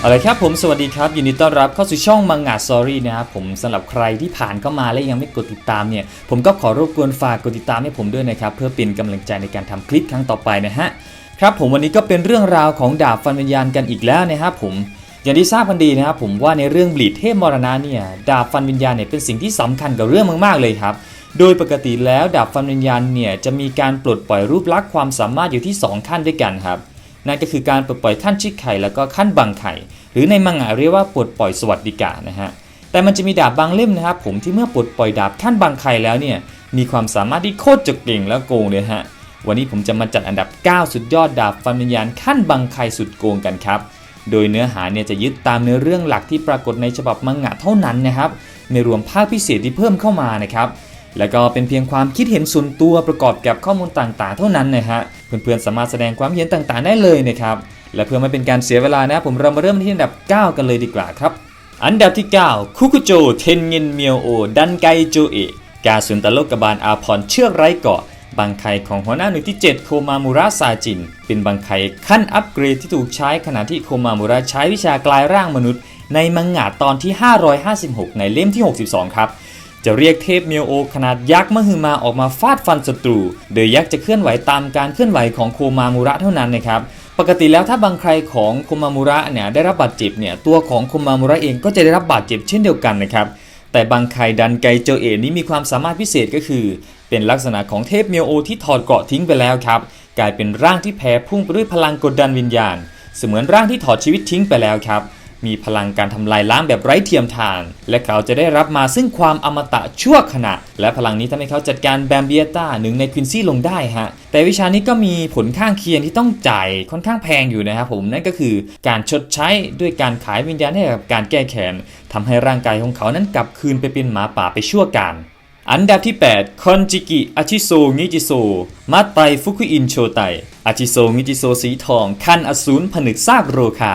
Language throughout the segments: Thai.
เอาละครับผมสวัสดีครับยินดีต้อนรับเข้าสู่ช่องมังงะสอรี่นะครับผมสำหรับใครที่ผ่านเข้ามาและยังไม่กดติดตามเนี่ยผมก็ขอรบกวนฝากกดติดตามให้ผมด้วยนะครับเพื่อเป็นกำลังใจในการทำคลิปครั้งต่อไปนะฮะครับผมวันนี้ก็เป็นเรื่องราวของดาบฟันวิญญาณกันอีกแล้วนะครับผมอย่างที่ทราบกันดีนะครับผมว่าในเรื่องบลีดเทพมรณะเนี่ยดาบฟันวิญญาณเนี่ยเป็นสิ่งที่สำคัญกับเรื่องมากๆเลยครับโดยปกติแล้วดาบฟันวิญญาณเนี่ยจะมีการปลดปล่อยรูปลักษณ์ความสามารถอยู่ที่ 2 ขั้นด้วยกันครับ นั่นก็คือการปลดปล่อยขั้นชิกไข่แล้วก็ขั้นบังไข่ หรือในมังงะเรียกว่าปลดปล่อยสวัสดิกานะฮะแต่มันจะมีดาบบางเล่มนะครับผมที่เมื่อปลดปล่อยดาบขั้นบังไข่แล้วเนี่ยมีความสามารถที่โคตรจะเก่งและโกงเลยฮะวันนี้ผมจะมาจัดอันดับ 9 สุดยอดดาบฟันวิญญาณขั้นบังไข่สุดโกงกันครับโดยเนื้อหาเนี่ยจะยึดตามเนื้อเรื่องหลักที่ปรากฏในฉบับมังงะเท่านั้นนะครับไม่รวมภาคพิเศษที่เพิ่มเข้ามานะครับ แล้วก็เป็นเพียงความคิดเห็นส่วนตัวประกอบกับข้อมูลต่างๆ เท่านั้นนะฮะเพื่อนๆสามารถแสดงความเห็นต่างๆ ได้เลยนะครับและเพื่อไม่เป็นการเสียเวลานะ ผมเรามาเริ่มที่อันดับ 9 กันเลยดีกว่าครับ อันดับที่ 9 คุกุโจเทนเงินเมียวโอ ดันไกโจเอะกาสุนตะโลกบาลอาพรเชือกไร้เกาะบังไคของหัวหน้าหน่วยที่ 7 โคมามูระซาจิน เป็นบังไคขั้นอัปเกรดที่ถูกใช้ขณะที่โคมามูระใช้วิชากลายร่างมนุษย์ ในมังงะตอนที่ 556 ในเล่มที่ 62 ครับ จะเรียกเทพเมียวโอขนาดยักษ์มหึมาออกมาฟาดฟันศัตรู โดยยักษ์จะเคลื่อนไหวตามการเคลื่อนไหวของโคมามูระเท่านั้นนะครับปกติแล้วถ้าบางใครของโคมามูระเนี่ยได้รับบาดเจ็บเนี่ยตัวของโคมามูระเองก็จะได้รับบาดเจ็บเช่นเดียวกันนะครับแต่บางไครดันไกโจเอนี้มีความสามารถพิเศษก็คือ เป็นลักษณะของเทพเมียวโอที่ถอดเกราะทิ้งไปแล้วครับกลายเป็นร่างที่แผ่พุ่งไปด้วยพลังกดดันวิญญาณ เสมือนร่างที่ถอดชีวิตทิ้งไปแล้วครับ มีพลังการทำลายล้างแบบไร้เทียมทาน และเขาจะได้รับมาซึ่งความอมตะชั่วขณะ และพลังนี้ทำให้เขาจัดการแบมเบียต้าหนึ่งในควินซี่ลงได้ฮะ แต่วิชานี้ก็มีผลข้างเคียงที่ต้องจ่ายค่อนข้างแพงอยู่นะครับผมนั่นก็คือการชดใช้ด้วยการขายวิญญาณให้กับการแก้แค้นทำให้ร่างกายของเขานั้นกลับคืนไปเป็นหมาป่าไปชั่วการอันดับที่ 8 คอนจิกิ อาชิโซ งิจิโซ มาไต ฟุคุอินโชไต อาชิโซ งิจิโซ สีทอง คันอสูรผนึกซากโรคา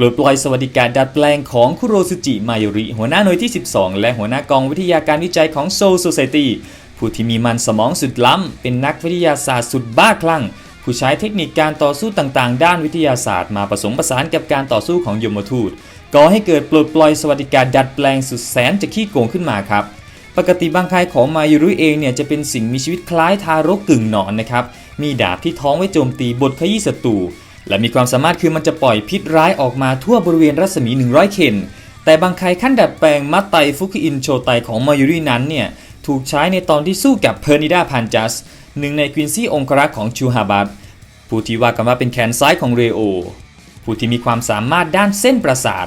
ปลดปล่อยสวัสดิการดัดแปลงของคุโรสุจิมายุริ หัวหน้าหน่วยที่ 12 และหัวหน้ากองวิทยาการวิจัยของโซ s ซ c i ตี้ผู้ที่มีมันสมองสุดล้ำ เป็นนักวิทยาศาสตร์สุดบ้าคลั่ง ผู้ใช้เทคนิคการต่อสู้ต่างๆ ด้านวิทยาศาสตร์มาผสมผสานกับการต่อสู้ของยมทูตก่อให้เกิดปลดปล่อยสวัสดิการดัดแปลงสุดแสนจะขี้โกงขึ้นมาครับปกติบางคายของมายุรุเองเนี่ยจะเป็นสิ่งมีชีวิตคล้ายทารกกึ่งหนอนนะครับ มีดาบที่ท้องไว้โจมตีบทขยี้ศัตรู และมีความสามารถคือมันจะปล่อยพิษร้ายออกมาทั่วบริเวณรัศมี 100 เคนแต่บางใคายขั้นดัดแปลงมัตไตฟุคุอินโชไตของมายุรินั้นเนี่ยถูกใช้ในตอนที่สู้กับเพอร์นิดาพันจัสหนึ่งในควินซี่องครักษ์ของชูฮาบัตผู้ที่ว่ากันว่าเป็นแขนซ้ายของเรโอผู้ที่มีความสามารถด้านเส้นประสาท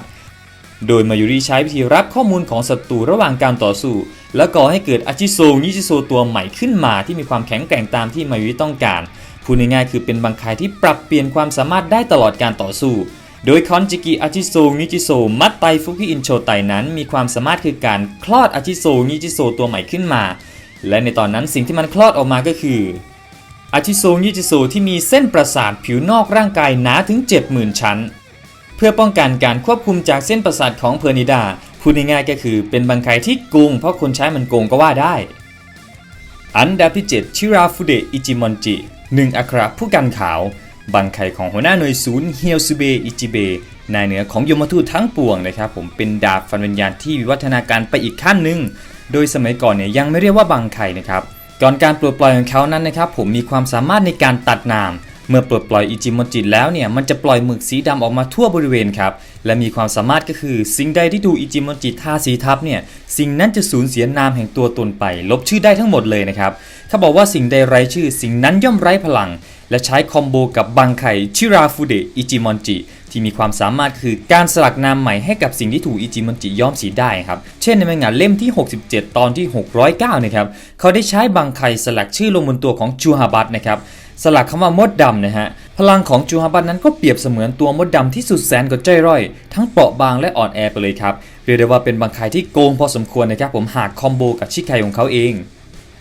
โดยมายุริใช้วิธีรับข้อมูลของศัตรูระหว่างการต่อสู้ และก่อให้เกิดอาชิโซนิจิโซตัวใหม่ขึ้นมาที่มีความแข็งแกร่งตามที่มายุริต้องการพูดง่ายๆคือเป็นบางคายที่ปรับเปลี่ยนความสามารถได้ตลอดการต่อสู้ โดยคอนจิกิอาชิโซนิจิโซมัตไตฟุกิอินโชไตนั้น มีความสามารถคือการคลอดอาชิโซนิจิโซตัวใหม่ขึ้นมา และในตอนนั้นสิ่งที่มันคลอดออกมาก็คืออาชิโซนิจิโซที่มีเส้นประสาทผิวนอกร่างกายหนาถึง 70,000 ชั้น เพื่อป้องกันการควบคุมจากเส้นประสาทของเพอร์นิดา พูดง่ายๆก็คือเป็นบางไคที่โกงเพราะคนใช้มันโกงก็ว่าได้ อันดับที่ 7 ชิราฟุเดะอิจิมอนจิหนึ่งอัครผู้กันขาว บังไคของหัวหน้าหน่วยศูนย์เฮียวซูเบอิจิเบะนายเหนือของยมทูตทั้งปวงนะครับผมเป็นดาบฟันวิญญาณที่วิวัฒนาการไปอีกขั้นหนึ่งโดยสมัยก่อนเนี่ยยังไม่เรียกว่าบังไคนะครับก่อนการปลดปล่อยของเขานั้นนะครับผมมีความสามารถในการตัดนาม เมื่อปลดปล่อยอิจิโมจิแล้วเนี่ยมันจะปล่อยหมึกสีดำออกมาทั่วบริเวณครับและมีความสามารถก็คือสิ่งใดที่ถูอิจิโมจิทาสีทับเนี่ยสิ่งนั้นจะสูญเสียนามแห่งตัวตนไป ลบชื่อได้ทั้งหมดเลยนะครับเขาบอกว่าสิ่งใดไร้ชื่อ สิ่งนั้นย่อมไร้พลัง และใช้คอมโบกับบังไคชิราฟูเดะอิจิมอนจิที่มีความสามารถคือการสลักนามใหม่ให้กับสิ่งที่ถูกอิจิมอนจิย้อมสีได้ครับ เช่นในมังงะเล่มที่ 67 ตอนที่ 609นะครับเขาได้ใช้บังไคสลักชื่อลงบนตัวของจูฮาบัตนะครับ สลักคำว่ามดดำนะฮะพลังของจูฮาบัตนั้นก็เปรียบเสมือนตัวมดดำที่สุดแสนกว่าใจร่อย ทั้งเปราะบางและอ่อนแอไปเลยครับเรียกได้ว่าเป็นบังไคที่โกงพอสมควรนะครับผมหากคอมโบกับชิคไคของเขาเอง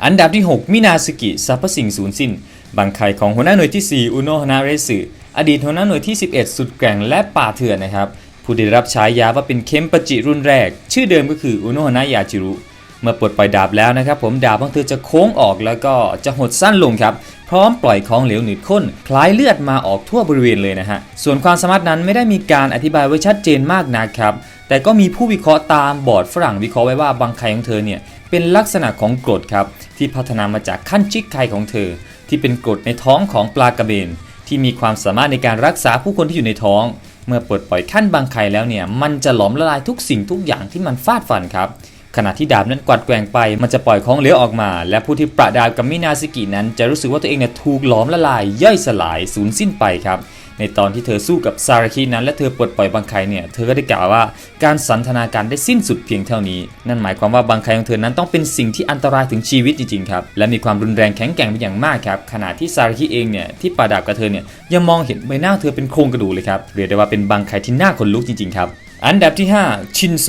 อันดับที่ 6 มินาสกิสรรพสิ่งสูญสิ้นบังไคของหัวหน้าหน่วยที่ 4 อุโนฮานาเรสึอดีตหัวหน้าหน่วยที่ 11 สุดแกร่งและป่าเถื่อนนะครับผู้ได้รับฉายาว่าเป็นเคมปจิรุ่นแรก ชื่อเดิมก็คืออุโนฮานายาจิรุเมื่อปลดปล่อยดาบแล้วนะครับผมดาบของเธอจะโค้งออกแล้วก็จะหดสั้นลงครับ พร้อมปล่อยของเหลวหนืดข้น คล้ายเลือดมาออกทั่วบริเวณเลยนะฮะ ส่วนความสามารถนั้นไม่ได้มีการอธิบายไว้ชัดเจนมากนะครับ แต่ก็มีผู้วิเคราะห์ตามบอร์ดฝรั่งวิเคราะห์ไว้ว่าบางไข่ของเธอเนี่ยเป็นลักษณะของกรดครับ ที่พัฒนามาจากขั้นชิกไข่ของเธอ ที่เป็นกรดในท้องของปลากระเบน ที่มีความสามารถในการรักษาผู้คนที่อยู่ในท้อง เมื่อปลดปล่อยขั้นบางไข่แล้วเนี่ยมันจะหลอมละลายทุกสิ่งทุกอย่างที่มันฟาดฟันครับ ขณะที่ดาบนั้นกวัดแกว่งไป มันจะปล่อยของเหลวออกมา และผู้ที่ประดาบกับมินาซิกินั้น จะรู้สึกว่าตัวเองเนี่ยถูกหลอมละลายย่อยสลายสูญสิ้นไปครับในตอนที่เธอสู้กับซาราคินั้น และเธอปลดปล่อยบางไคเนี่ย เธอก็ได้กล่าวว่าการสันทนาการได้สิ้นสุดเพียงเท่านี้ นั่นหมายความว่าบางไคของเธอนั้นต้องเป็นสิ่งที่อันตรายถึงชีวิตจริงๆครับ และมีความรุนแรงแข็งแกร่งเป็นอย่างมากครับ ขณะที่ซาราคิเองเนี่ยที่ประดาบกับเธอเนี่ยยังมองเห็นใบหน้าเธอเป็นโครงกระดูกเลยครับ เรียกได้ว่าเป็นบางไคที่น่าขนลุกจริงๆครับ อันดับที่ 5 ชินโซ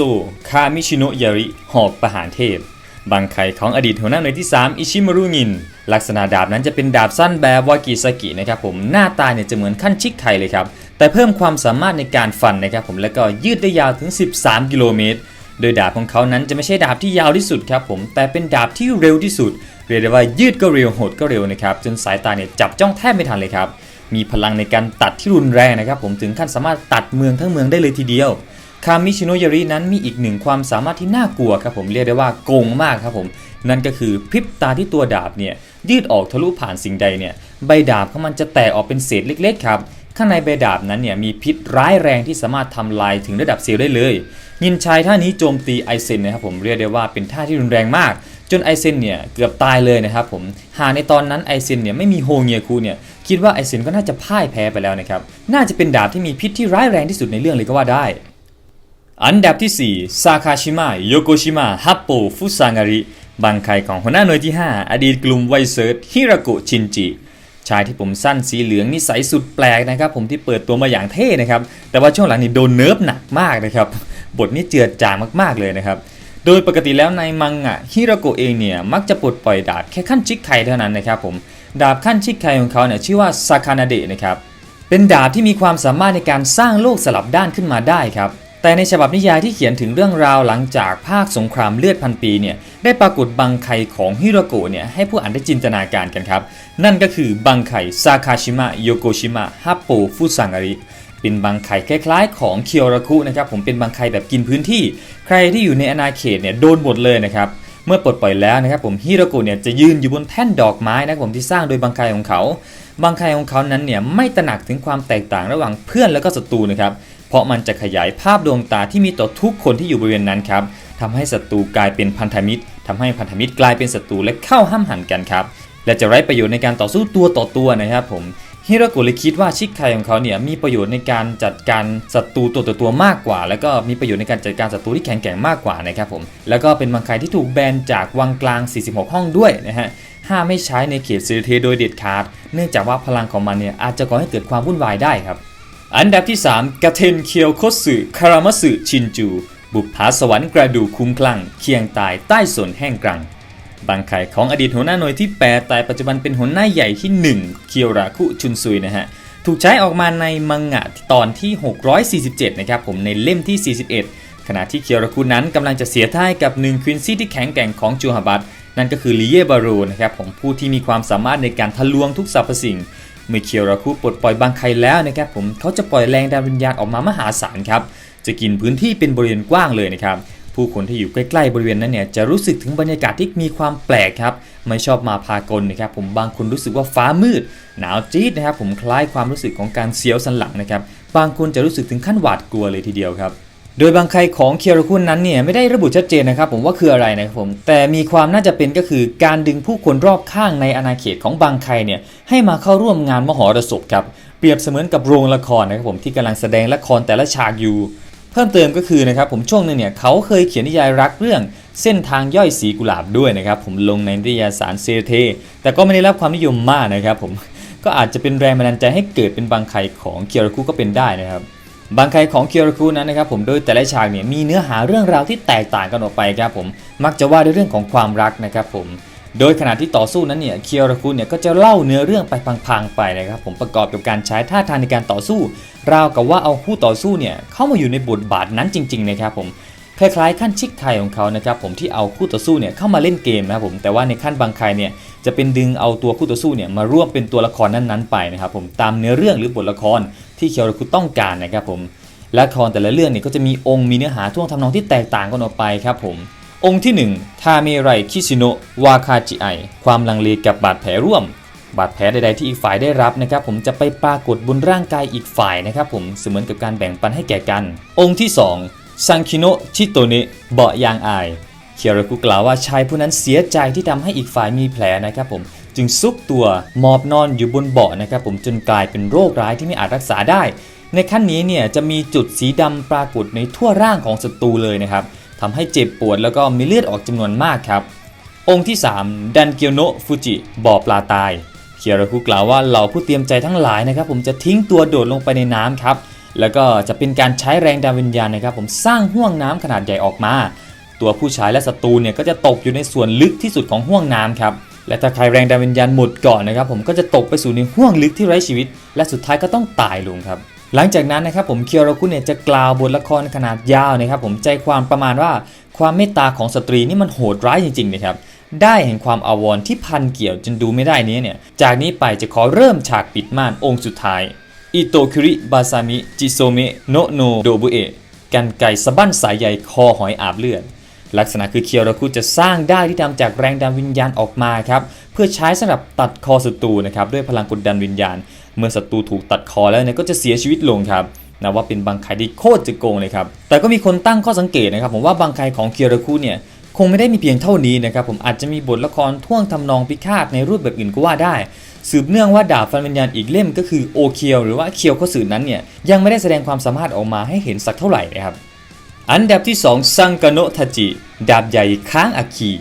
คามิชิโนะยาริ หอกประหารเทพบางไข่ของอดีตหัวหน้าหน่วยที่ 3 อิชิมารุงิน ลักษณะดาบนั้นจะเป็นดาบสั้นแบบวากิสกินะครับผม หน้าตาเนี่ยจะเหมือนขั้นชิกไข่เลยครับ แต่เพิ่มความสามารถในการฟันนะครับผมแล้วก็ยืดได้ยาวถึง 13 กิโลเมตร โดยดาบของเขานั้นจะไม่ใช่ดาบที่ยาวที่สุดครับผม แต่เป็นดาบที่เร็วที่สุด เรียกได้ว่ายืดก็เร็วโหดก็เร็วนะครับ จนสายตาเนี่ยจับจ้องแทบไม่ทันเลยครับ มีพลังในการตัดที่รุนแรงนะครับผม ถึงขั้นสามารถตัดเมืองทั้งเมืองได้เลยทีเดียว คามิชิโนยารินั้นมีอีกหนึ่งความสามารถที่น่ากลัวครับผมเรียกได้ว่าโกงมากครับผม นั่นก็คือพริบตาที่ตัวดาบเนี่ยยืดออกทะลุผ่านสิ่งใดเนี่ยใบดาบของมันจะแตกออกเป็นเศษเล็ก ๆ ครับ ข้างในใบดาบนั้นเนี่ยมีพิษร้ายแรงที่สามารถทำลายถึงระดับเซลล์ได้เลยยินชายท่านี้โจมตีไอเซนนะครับผมเรียกได้ว่าเป็นท่าที่รุนแรงมากจนไอเซนเนี่ยเกือบตายเลยนะครับผม หากในตอนนั้นไอเซนเนี่ยไม่มีโฮเงียคูเนี่ยคิดว่าไอเซนก็น่าจะพ่ายแพ้ไปแล้วนะครับ น่าจะเป็นดาบที่มีพิษที่ร้ายแรงที่สุดในเรื่องเลยก็ว่าได้ อันดับที่ 4 ซาคาชิมะโยโกชิมะฮัปโปฟุซางาริ บางไคของหัวหน้าหน่วยที่ 5 อดีตกลุ่มไวเซิร์ตฮิราโกะชินจิ ชายที่ผมสั้นสีเหลืองนิสัยสุดแปลกนะครับ ผมที่เปิดตัวมาอย่างเท่นะครับ แต่ว่าช่วงหลังนี่โดนเนิร์ฟหนักมากนะครับ บทนี้เจือจางมากๆเลยนะครับ โดยปกติแล้วในมังงะฮิราโกะเองเนี่ยมักจะปลดปล่อยดาบแค่ขั้นชิกไคเท่านั้นนะครับผมดาบขั้นชิกไคของเขาเนี่ยชื่อว่าซาคานาเดะนะครับเป็นดาบที่มีความสามารถในการสร้างโลกสลับด้านขึ้นมาได้ครับ แต่ในฉบับนิยายที่เขียนถึงเรื่องราวหลังจากภาคสงครามเลือดพันปีเนี่ยได้ปรากฏบังไคของฮิโรโกะเนี่ยให้ผู้อ่านได้จินตนาการกันครับ นั่นก็คือบังไคซาคาชิมะโยโกชิมะฮัปโปฟุซังาริเป็นบังไคคล้ายๆ ของเคียวราคุนะครับผมเป็นบังไคแบบกินพื้นที่ ใครที่อยู่ในอาณาเขตเนี่ยโดนหมดเลยนะครับเมื่อปลดปล่อยแล้วนะครับผมฮิโรโกะเนี่ยจะยืนอยู่บนแท่นดอกไม้นะครับผมที่สร้างโดยบังไคของเขา บางใคของเขานั้นเนี่ยไม่ตระหนักถึงความแตกต่างระหว่างเพื่อนและก็ศัตรูนะครับ เพราะมันจะขยายภาพดวงตาที่มีต่อทุกคนที่อยู่บริเวณนั้นครับทำให้ศัตรูกลายเป็นพันธมิตรทำให้พันธมิตรกลายเป็นศัตรูและเข้าห้ามหันกันครับ และจะไร้ประโยชน์ในการต่อสู้ตัวต่อตัวนะครับผมฮิโรโกะเลยคิดว่าชิคไคของเขาเนี่ยมีประโยชน์ในการจัดการศัตรูตัวต่อตัวมากกว่า แล้วก็มีประโยชน์ในการจัดการศัตรูที่แข็งแกร่งมากกว่านะครับผมแล้วก็เป็นบางใครที่ถูกแบนจากวังกลาง 46 ห้องด้วยนะฮะห้ามไม่ใช้ในเขตเซเทโดยเด็ดขาด เนื่องจากว่าพลังของมันเนี่ยอาจจะก่อให้เกิดความวุ่นวายได้ครับ อันดับที่ 3กาเทนเคียวโคสึคารามสึชินจู บุปผาสวรรค์กระดูคุ้มคลั่ง เคียงตายใต้สนแห้งกรัง บางไข่ของอดีตหัวหน้าหน่วยที่ 8 แต่ปัจจุบันเป็นหัวหน้าใหญ่ที่ 1 เคียวราคุชุนซุยนะฮะ ถูกใช้ออกมาในมังงะตอนที่ 647 นะครับผมในเล่มที่ 41 ขณะที่เคียวราคุนั้นกำลังจะเสียท่ายกับหนึ่งควินซี่ที่แข็งแกร่งของจูฮาบัตนั่นก็คือลิเยบารูนะครับผมผู้ที่มีความสามารถในการทะลวงทุกสรรพสิ่ง เมื่อเคียวราคุปลดปล่อยบางไคแล้วนะครับผมเขาจะปล่อยแรงดันวิญญาณออกมามหาศาลครับจะกินพื้นที่เป็นบริเวณกว้างเลยนะครับผู้คนที่อยู่ใกล้ๆบริเวณนั้นเนี่ยจะรู้สึกถึงบรรยากาศที่มีความแปลกครับไม่ชอบมาพากลนะครับผมบางคนรู้สึกว่าฟ้ามืด หนาวจี๊ดนะครับผมคล้ายความรู้สึกของการเสียวสันหลังนะครับบางคนจะรู้สึกถึงขั้นหวาดกลัวเลยทีเดียวครับ โดยบางใครของเคียร์คุนนั้นเนี่ยไม่ได้ระบุชัดเจนนะครับผมว่าคืออะไรนะครับผมแต่มีความน่าจะเป็นก็คือการดึงผู้คนรอบข้างในอาณาเขตของบางใครเนี่ยให้มาเข้าร่วมงานมหรสพครับเปรียบเสมือนกับโรงละครนะครับผมที่กำลังแสดงละครแต่ละฉากอยู่ เพิ่มเติมก็คือนะครับผมช่วงนึงเนี่ยเขาเคยเขียนนิยายรักเรื่องเส้นทางย่อยสีกุหลาบด้วยนะครับผมลงในนิตยสารเซเท แต่ก็ไม่ได้รับความนิยมมากนะครับผมก็อาจจะเป็นแรงบันดาลใจให้เกิดเป็นบางใครของเคียร์คุก็เป็นได้นะครับ บางใครของเคียร์คูนั้นนะครับผมโดยแต่ละฉากเนี่ยมีเนื้อหาเรื่องราวที่แตกต่างกันออกไปครับผมมักจะว่าด้วยเรื่องของความรักนะครับผมโดยขณะที่ต่อสู้นั้นเนี่ยเคียร์คูเนี่ยก็จะเล่าเนื้อเรื่องไปพังๆไปนะครับผมประกอบกับการใช้ท่าทางในการต่อสู้ ราวกับว่าเอาผู้ต่อสู้เนี่ยเข้ามาอยู่ในบทบาทนั้นจริงๆนะครับผม คล้ายๆขั้นชิกไคของเขานะครับผมที่เอาคู่ต่อสู้เนี่ยเข้ามาเล่นเกมนะครับผมแต่ว่าในขั้นบางไคเนี่ยจะเป็นดึงเอาตัวคู่ต่อสู้เนี่ยมาร่วมเป็นตัวละครนั้นๆไปนะครับผมตามเนื้อเรื่องหรือบทละครที่เคียวราคุต้องการนะครับผมและละครแต่ละเรื่องเนี่ยก็จะมีองค์มีเนื้อหาท่วงทำนองที่แตกต่างกันออกไปครับผมองค์ที่ 1 ทาเมไรคิชิโนะวาคาจิไอความลังเลกับบาดแผลร่วม บาดแผลใดๆที่อีกฝ่ายได้รับนะครับผมจะไปปรากฏบนร่างกายอีกฝ่ายนะครับผมเสมือนกับการแบ่งปันให้แก่กัน องค์ที่ 2 ซังคิโนะชิโตเนะเบาะยางอายเคียราคุกล่าวว่าชายผู้นั้นเสียใจที่ทำให้อีกฝ่ายมีแผลนะครับผมจึงซุกตัวหมอบนอนอยู่บนเบาะนะครับผมจนกลายเป็นโรคร้ายที่ไม่อาจรักษาได้ ในขั้นนี้เนี่ยจะมีจุดสีดำปรากฏในทั่วร่างของศัตรูเลยนะครับทำให้เจ็บปวดแล้วก็มีเลือดออกจำนวนมากครับ องค์ที่ 3 ดันเกียวโนะฟูจิบ่อปลาตายเคียราคุกล่าวว่าเหล่าผู้เตรียมใจทั้งหลายนะครับผมจะทิ้งตัวโดดลงไปในน้ำครับ แล้วก็จะเป็นการใช้แรงดาววิญญาณนะครับ ผมสร้างห่วงน้ำขนาดใหญ่ออกมา ตัวผู้ชายและศัตรูเนี่ยก็จะตกอยู่ในส่วนลึกที่สุดของห่วงน้ำครับและถ้าใครแรงดาววิญญาณหมดก่อนนะครับ ผมก็จะตกไปสู่ในห่วงลึกที่ไร้ชีวิต และสุดท้ายก็ต้องตายลงครับ หลังจากนั้นนะครับผมเคียวราคุเนี่ยจะกล่าวบทละครขนาดยาวนะครับ ผมใจความประมาณว่าความเมตตาของสตรีนี่มันโหดร้ายจริงๆนะครับได้แห่งความอาวรณ์ที่พันเกี่ยวจนดูไม่ได้นี้เนี่ยจากนี้ไปจะขอเริ่มฉากปิดม่านองค์สุดท้าย อิโตคุริบาซามิจิโซเมโนโนโดบุเอะกันไก่สะบั้นสายใยคอหอยอาบเลือด ลักษณะคือเคียวราคุจะสร้างได้ที่ทำจากแรงดันวิญญาณออกมาครับ เพื่อใช้สำหรับตัดคอศัตรูนะครับด้วยพลังกดดันวิญญาณ เมื่อศัตรูถูกตัดคอแล้วเนี่ยก็จะเสียชีวิตลงครับนะว่าเป็นบางไคที่โคตรจะโกงเลยครับ แต่ก็มีคนตั้งข้อสังเกตนะครับ ผมว่าบางไคของเคียวราคุเนี่ยคงไม่ได้มีเพียงเท่านี้นะครับ ผมอาจจะมีบทละครท่วงทำนองพิฆาตในรูปแบบอื่นก็ว่าได้ สืบเนื่องว่าดาบฟันวิญญาณอีกเล่มก็คือโอเคียวหรือว่าเคียวข้สื่อนั้นเนี่ยยังไม่ได้แสดงความสามารถออกมาให้เห็นสักเท่าไหร่นะครับ อันดับที่ 2 ซังกาโนทาจิ ดาบใหญ่ค้างอาคี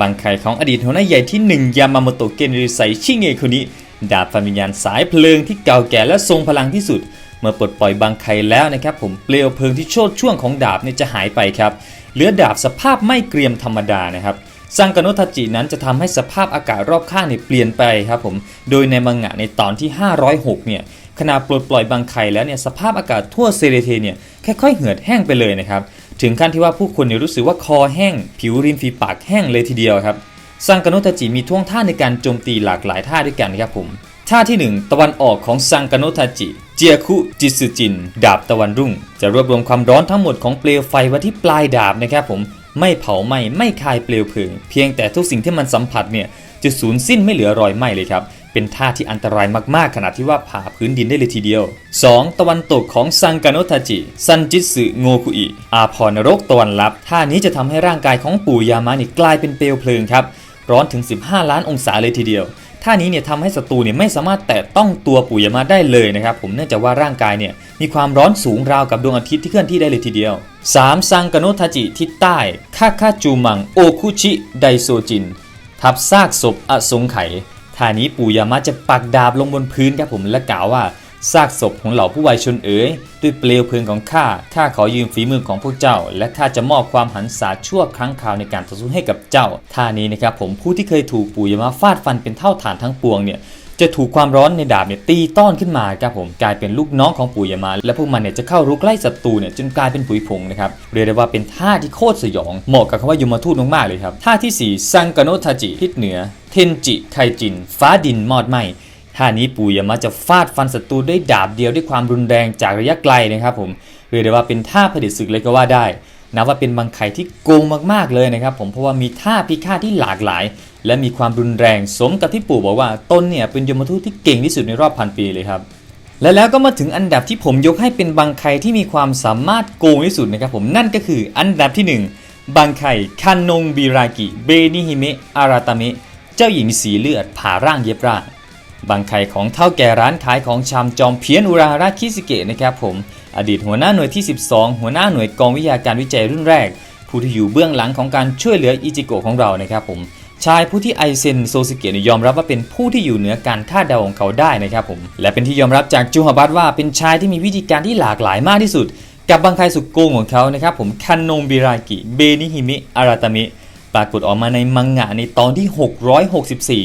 บางไคของอดีตหัวหน้าใหญ่ที่ 1 ยามาโมโตะเกนริไซชิเงคุนิดาบฟันวิญญาณสายเพลิงที่เก่าแก่และทรงพลังที่สุด เมื่อปลดปล่อยบางไคแล้วนะครับผมเปลวเพลิงที่โชดช่วงของดาบเนี่ยจะหายไปครับเหลือดาบสภาพไม่เกรียมธรรมดานะครับ ซังกาโนะทาจินั้นจะทำให้สภาพอากาศรอบข้างเนี่ยเปลี่ยนไปครับผม โดยในมังงะในตอนที่ 506 เนี่ยขณะปลดปล่อยบางไคแล้วเนี่ยสภาพอากาศทั่วเซเรเทเนี่ยค่อยๆเหือดแห้งไปเลยนะครับ ถึงขั้นที่ว่าผู้คนเนี่ยรู้สึกว่าคอแห้ง ผิวริมฝีปากแห้งเลยทีเดียวครับซังกาโนะทาจิมีท่วงท่าในการโจมตีหลากหลายท่าด้วยกันครับผมท่าที่ 1 ตะวันออกของซังกาโนะทาจิเจียคุจิสึจิน ดาบตะวันรุ่ง จะรวบรวมความร้อนทั้งหมดของเปลวไฟไว้ที่ปลายดาบนะครับผม ไม่เผาไหม้ไม่คายเปลวเพลิง เพียงแต่ทุกสิ่งที่มันสัมผัสเนี่ยจะสูญสิ้นไม่เหลือรอยไหม้เลยครับ เป็นท่าที่อันตรายมากๆ ขนาดที่ว่าผ่าพื้นดินได้เลยทีเดียว 2. ตะวันตกของซังกาโนะทาจิ ซันจิสึโงคุอิ อาพรนรกตะวันลับ ท่านี้จะทำให้ร่างกายของปู่ยามานี่กลายเป็นเปลวเพลิงครับ ร้อนถึง 15 ล้านองศาเลยทีเดียว ท่านี้เนี่ยทำให้ศัตรูเนี่ยไม่สามารถแตะต้องตัวปู่ยามาได้เลยนะครับผมเนื่องจากว่าร่างกายเนี่ยมีความร้อนสูงราวกับดวงอาทิตย์ที่เคลื่อนที่ได้เลยทีเดียว 3. ซังกาโนทาจิทิศใต้คาคาจูมังโอคุชิไดโซจิน ทับซากศพอสงไขท่านี้ปู่ยามาจะปักดาบลงบนพื้นครับผมและกล่าวว่า ซากศพของเหล่าผู้วายชนเอ๋ยด้วยเปลวเพลิงของข้าข้าขอยืมฝีมือของพวกเจ้า และข้าจะมอบความหันษาชั่วครั้งคราวในการต่อสู้ให้กับเจ้าท่านี้นะครับผมผู้ที่เคยถูกปู่ยมาฟาดฟันเป็นเท่าฐานทั้งปวงเนี่ยจะถูกความร้อนในดาบเนี่ยตีต้อนขึ้นมาครับผมกลายเป็นลูกน้องของปู่ยามา และพวกมันเนี่ยจะเข้ารุกไล่ศัตรูเนี่ยจนกลายเป็นผุยผงนะครับเรียกได้ว่าเป็นท่าที่โคตรสยอง เหมาะกับคำว่ายมทูตมากๆเลยครับท่าที่สี่ซังกโนทาจิทิศเหนือ เทนจิไคจิน ฟ้าดินมอดไหม ท่านี้ปู่ยามาจะฟาดฟันศัตรูด้วยดาบเดียวด้วยความรุนแรงจากระยะไกลนะครับผมเรียกได้ว่าเป็นท่าผลิตศึกเลยก็ว่าได้นับว่าเป็นบางไคที่โกงมากๆเลยนะครับผมเพราะว่ามีท่าพิฆาตที่หลากหลาย และมีความรุนแรงสมกับที่ปู่บอกว่าตนเนี่ยเป็นยมทูตที่เก่งที่สุดในรอบพันปีเลยครับและแล้วก็มาถึงอันดับที่ผมยกให้เป็นบางไคที่มีความสามารถโกงที่สุดนะครับผมนั่นก็คืออันดับที่ 1บางไคคันนงบิรากิเบนิฮิเมะอาราตาเมะเจ้าหญิงสีเลือดผ่าร่างเย็บร่าง บางไข่ของเท่าแก่ร้านขายของชำจอมเพี้ยนอุราฮาระคิสเกะนะครับผม อดีตหัวหน้าหน่วยที่ 12 หัวหน้าหน่วยกองวิทยาการวิจัยรุ่นแรก ผู้ที่อยู่เบื้องหลังของการช่วยเหลืออิจิโกะของเรานะครับผม ชายผู้ที่ไอเซนโซซิเกะยอมรับว่าเป็นผู้ที่อยู่เหนือการคาดเดาของเขาได้นะครับผม และเป็นที่ยอมรับจากจูฮาบัตว่าเป็นชายที่มีวิธีการที่หลากหลายมากที่สุด กับบางไคสุดโกงของเขานะครับผมคันนงบิรากิเบนิฮิมิอาราตามิปรากฏออกมาในมังงะในตอนที่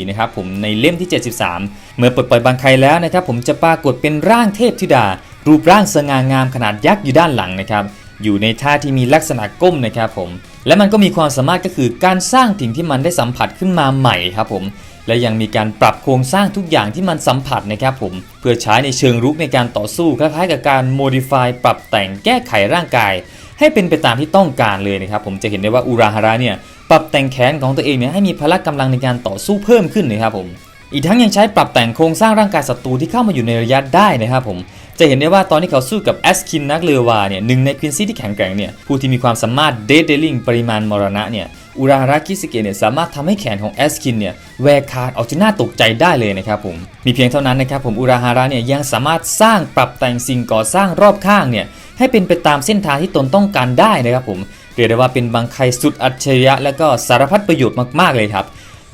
664 นะครับผมในเล่มที่ 73 เมื่อปลดปล่อยบางไครแล้วนะครับผมจะปรากฏเป็นร่างเทพธิดา รูปร่างสง่างามขนาดยักษ์อยู่ด้านหลังนะครับอยู่ในท่าที่มีลักษณะก้มนะครับผมและมันก็มีความสามารถก็คือการสร้างสิ่งที่มันได้สัมผัสขึ้นมาใหม่ครับผมและยังมีการปรับโครงสร้างทุกอย่างที่มันสัมผัสนะครับผมเพื่อใช้ในเชิงรุกในการต่อสู้คล้ายๆกับการ modify ปรับแต่งแก้ไขร่างกาย ให้เป็นไปตามที่ต้องการเลยนะครับผมจะเห็นได้ว่าอุราฮาระเนี่ยปรับแต่งแขนของตัวเองเนี่ยให้มีพละกำลังในการต่อสู้เพิ่มขึ้นนะครับผม อีกทั้งยังใช้ปรับแต่งโครงสร้างร่างกายศัตรูที่เข้ามาอยู่ในระยะได้นะครับผม จะเห็นได้ว่าตอนที่เขาสู้กับแอสคินนักเรือวาเนี่ยหนึ่งในควินซี่ที่แข็งแกร่งเนี่ยผู้ที่มีความสามารถเดดเดลิงปริมาณมรณะเนี่ยอุราฮาระคิสเกะเนี่ยสามารถทำให้แขนของแอสคินเนี่ยแวกขาดออกจนน่าตกใจได้เลยนะครับผม มีเพียงเท่านั้นนะครับผมอุราฮาระเนี่ยยังสามารถสร้างปรับแต่งสิ่งก่อสร้างรอบข้างเนี่ยให้เป็นไปตามเส้นทางที่ตนต้องการได้นะครับผมเรียกได้ว่าเป็นบางไคสุดอัจฉริยะและก็สารพัดประโยชน์มากๆเลยครับ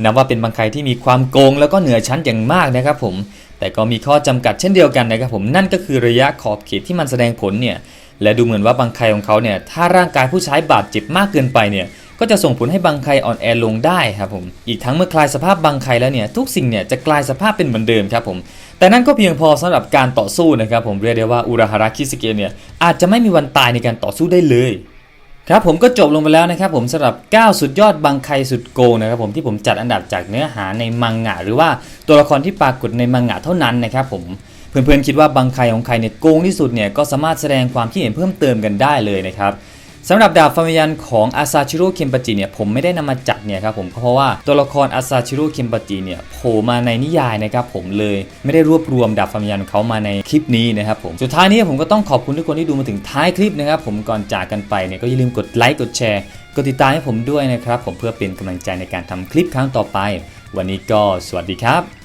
นับว่าเป็นบางไครที่มีความโกงแล้วก็เหนือชั้นอย่างมากนะครับผม แต่ก็มีข้อจำกัดเช่นเดียวกันนะครับผมนั่นก็คือระยะขอบเขตที่มันแสดงผลเนี่ยและดูเหมือนว่าบางไครของเขาเนี่ยถ้าร่างกายผู้ใช้บาดเจ็บมากเกินไปเนี่ยก็จะส่งผลให้บางไครอ่อนแอลงได้ครับผม อีกทั้งเมื่อคลายสภาพบางไครแล้วเนี่ยทุกสิ่งเนี่ยจะกลายสภาพเป็นเหมือนเดิมครับผม แต่นั่นก็เพียงพอสำหรับการต่อสู้นะครับผมเรียกได้ว่าอุราฮาระคิสเกะเนี่ยอาจจะไม่มีวันตายในการต่อสู้ได้เลย ครับผมก็จบลงไปแล้วนะครับผมสำหรับ 9 สุดยอดบังไคสุดโกงนะครับผมที่ผมจัดอันดับจากเนื้อหาในมังงะ หรือว่าตัวละครที่ปรากฏในมังงะเท่านั้นนะครับผมเพื่อนๆคิดว่าบังไคของใครเนี่ยโกงที่สุดเนี่ยก็สามารถแสดงความคิดเห็นเพิ่มเติมกันได้เลยนะครับ สำหรับดาบฟามิยันของอาซาชิโร่เคมปาจิเนี่ยผมไม่ได้นำมาจัดเนี่ยครับผมเพราะว่าตัวละครอาซาชิโร่เคมปาจิเนี่ยโผล่มาในนิยายนะครับผมเลยไม่ได้รวบรวมดาบฟามิยันของเขามาในคลิปนี้นะครับผมสุดท้ายนี้ผมก็ต้องขอบคุณทุกคนที่ดูมาถึงท้ายคลิปนะครับผมก่อนจากกันไปเนี่ยก็อย่าลืมกดไลค์กดแชร์กดติดตามให้ผมด้วยนะครับผมเพื่อเป็นกำลังใจในการทำคลิปครั้งต่อไป วันนี้ก็สวัสดีครับ